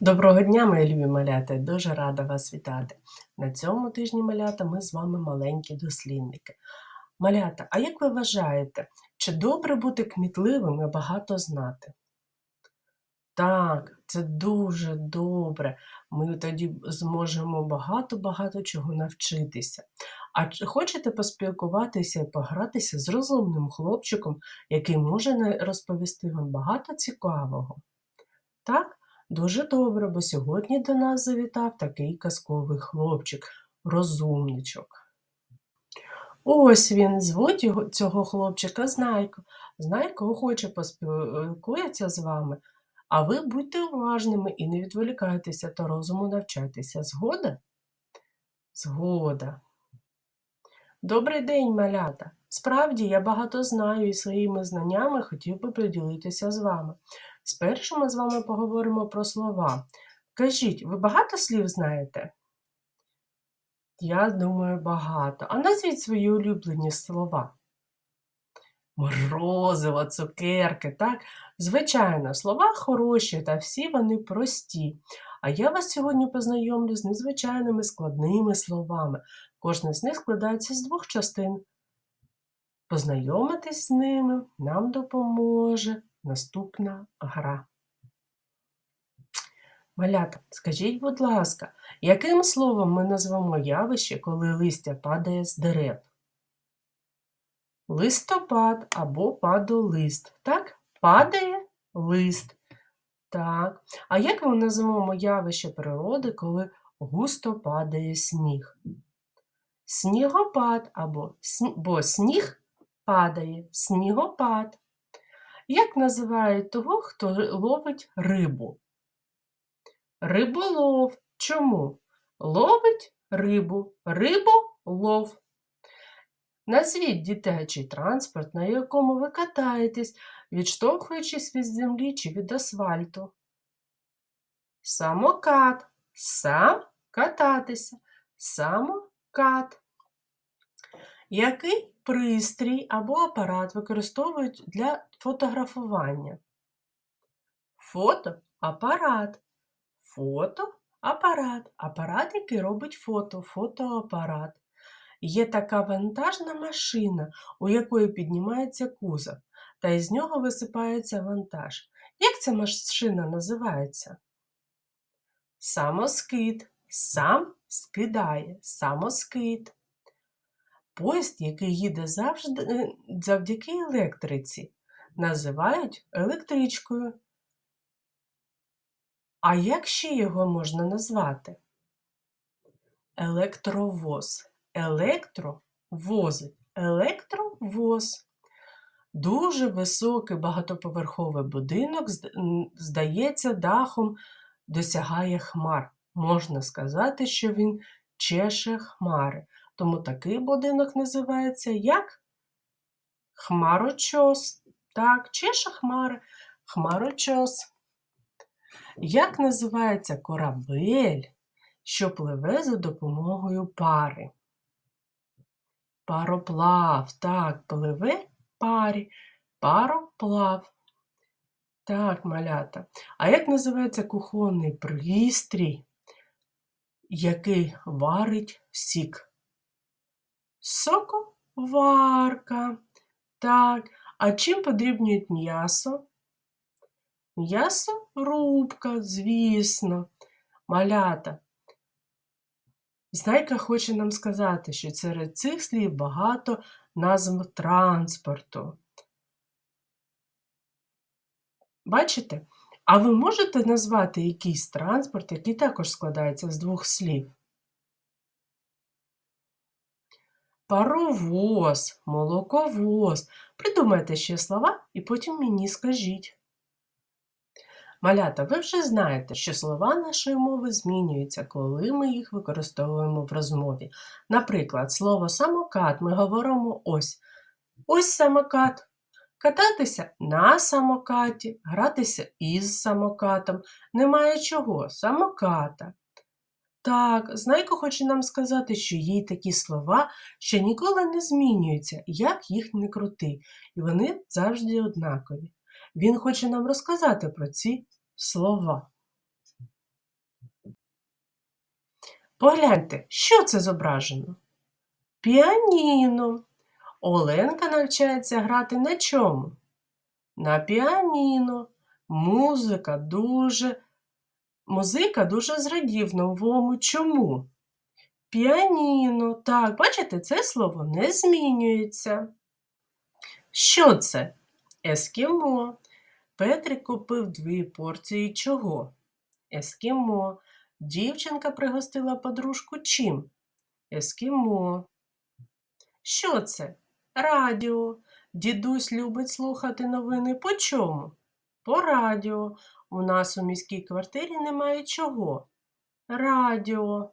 Доброго дня, мої любі малята! Дуже рада вас вітати. На цьому тижні малята ми з вами маленькі дослідники. Малята, а як ви вважаєте, чи добре бути кмітливим і багато знати? Так, це дуже добре. Ми тоді зможемо багато-багато чого навчитися. А чи хочете поспілкуватися і погратися з розумним хлопчиком, який може розповісти вам багато цікавого? Так? Дуже добре, бо сьогодні до нас завітав такий казковий хлопчик, розумничок. Ось він, звуть його, цього хлопчика Знайко. Знайко хоче поспілкується з вами, а ви будьте уважними і не відволікайтеся та розуму навчайтеся. Згода? Згода. Добрий день, малята! Справді, я багато знаю і своїми знаннями хотів би поділитися з вами. Спершу ми з вами поговоримо про слова. Кажіть, ви багато слів знаєте? Я думаю, багато. А назвіть свої улюблені слова. Морозиво, цукерки, так? Звичайно, слова хороші та всі вони прості. А я вас сьогодні познайомлю з незвичайними складними словами. Кожне з них складається з двох частин. Познайомитись з ними нам допоможе наступна гра. Малята, скажіть, будь ласка, яким словом ми назвемо явище, коли листя падає з дерев? Листопад або падолист. Так? Падає лист. Так. А як ми назвемо явище природи, коли густо падає сніг? Снігопад або бо сніг падає, снігопад. Як називають того, хто ловить рибу? Риболов. Чому? Ловить рибу, риболов. Назвіть дитячий транспорт, на якому ви катаєтесь, відштовхуючись від землі чи від асфальту. Самокат. Сам кататися. Самокат. Який пристрій або апарат використовують для фотографування? Фотоапарат. Фотоапарат. Апарат, який робить фото, фотоапарат. Є така вантажна машина, у якої піднімається кузов, та із нього висипається вантаж. Як ця машина називається? Самоскид. Сам скидає, самоскид. Поїзд, який їде завжди, е, завдяки електриці, називають електричкою. А як ще його можна назвати? Електровоз. Електровозить. Електровоз. Дуже високий багатоповерховий будинок, здається, дахом досягає хмар. Можна сказати, що він чеше хмари. Тому такий будинок називається як хмарочос. Так, чеше хмари, хмарочос. Як називається корабель, що пливе за допомогою пари? Пароплав. Так, пливе парі, пароплав. Так, малята. А як називається кухонний пристрій, який варить сік? Соковарка. Так, а чим подрібнюють м'ясо? М'ясо рубка, звісно, малята. Знайка хоче нам сказати, що серед цих слів багато назв транспорту. Бачите? А ви можете назвати якийсь транспорт, який також складається з двох слів? Паровоз, молоковоз. Придумайте ще слова і потім мені скажіть. Малята, ви вже знаєте, що слова нашої мови змінюються, коли ми їх використовуємо в розмові. Наприклад, слово самокат ми говоримо ось. Ось самокат. Кататися на самокаті, гратися із самокатом. Немає чого, самоката. Так, Знайко хоче нам сказати, що є такі слова, що ніколи не змінюються, як їх не крути, і вони завжди однакові. Він хоче нам розказати про ці слова. Погляньте, що це зображено? Піаніно. Оленка навчається грати на чому? На піаніно. Музика дуже. Музика дуже зрадів новому чому? Піаніно. Так, бачите, це слово не змінюється. Що це? Ескімо. Петрик купив дві порції чого? Ескімо. Дівчинка пригостила подружку чим? Ескімо. Що це? Радіо. Дідусь любить слухати новини по чому? По радіо. У нас у міській квартирі немає чого? Радіо.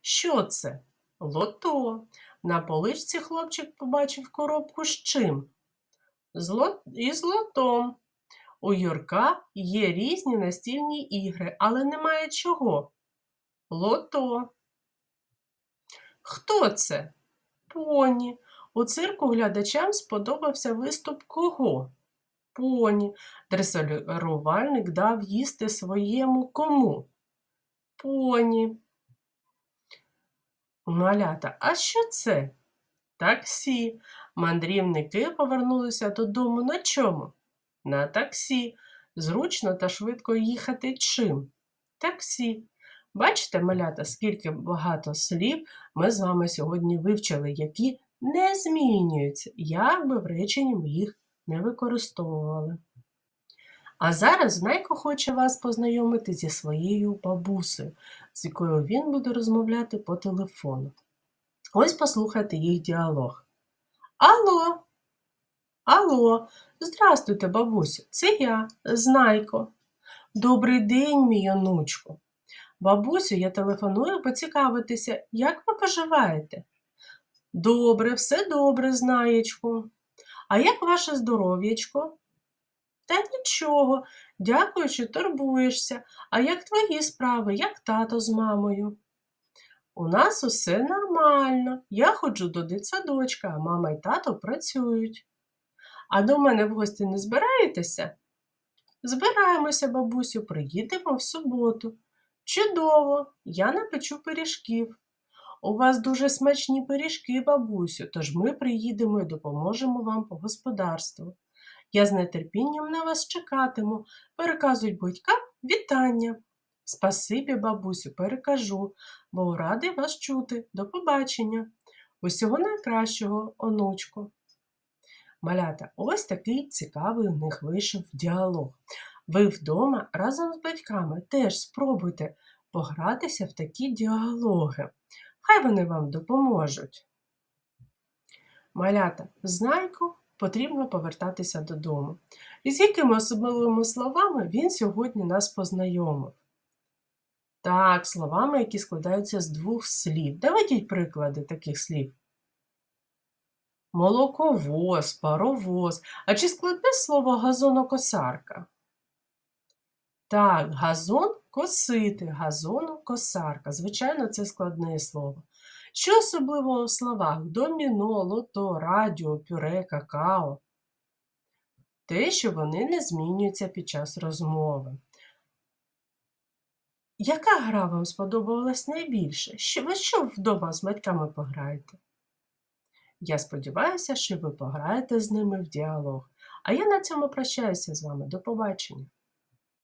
Що це? Лото. На поличці хлопчик побачив коробку з чим? З ло... Із лотом. У Юрка є різні настільні ігри, але немає чого? Лото. Хто це? Поні. У цирку глядачам сподобався виступ кого? Поні. Дресирувальник дав їсти своєму кому? Поні. Малята, а що це? Таксі. Мандрівники повернулися додому на чому? На таксі. Зручно та швидко їхати чим? Таксі. Бачите, малята, скільки багато слів ми з вами сьогодні вивчили, які не змінюються, як би в реченні ми їх не використовували. А зараз Знайко хоче вас познайомити зі своєю бабусею, з якою він буде розмовляти по телефону. Ось послухайте їх діалог. Алло, алло, здрастуйте, бабусю, це я, Знайко. Добрий день, мій онучку. Бабусю, я телефоную поцікавитися, як ви поживаєте? Добре, все добре, знаєчку. А як ваше здоров'ячко? Та нічого, дякую, що турбуєшся. А як твої справи, як тато з мамою? У нас усе нормально. Я ходжу до дитсадочка, а мама й тато працюють. А до мене в гості не збираєтеся? Збираємося, бабусю, приїдемо в суботу. Чудово, я напечу пиріжків. У вас дуже смачні пиріжки, бабусю, тож ми приїдемо і допоможемо вам по господарству. Я з нетерпінням на вас чекатиму. Переказують батькам вітання. Спасибі, бабусю, перекажу, бо радий вас чути. До побачення. Усього найкращого, онучку. Малята, ось такий цікавий у них вийшов діалог. Ви вдома разом з батьками теж спробуйте погратися в такі діалоги. Хай вони вам допоможуть. Малята, знайку потрібно повертатися додому. І з якими особливими словами він сьогодні нас познайомив? Так, словами, які складаються з двох слів. Давайте приклади таких слів. Молоковоз, паровоз. А чи складне слово газонокосарка? Так, газон косити, газонокосарка. Звичайно, це складне слово. Що особливого в словах доміно, лото, радіо, пюре, какао? Те, що вони не змінюються під час розмови. Яка гра вам сподобалась найбільше? Що, ви що вдома з батьками пограєте? Я сподіваюся, що ви пограєте з ними в діалог. А я на цьому прощаюся з вами. До побачення!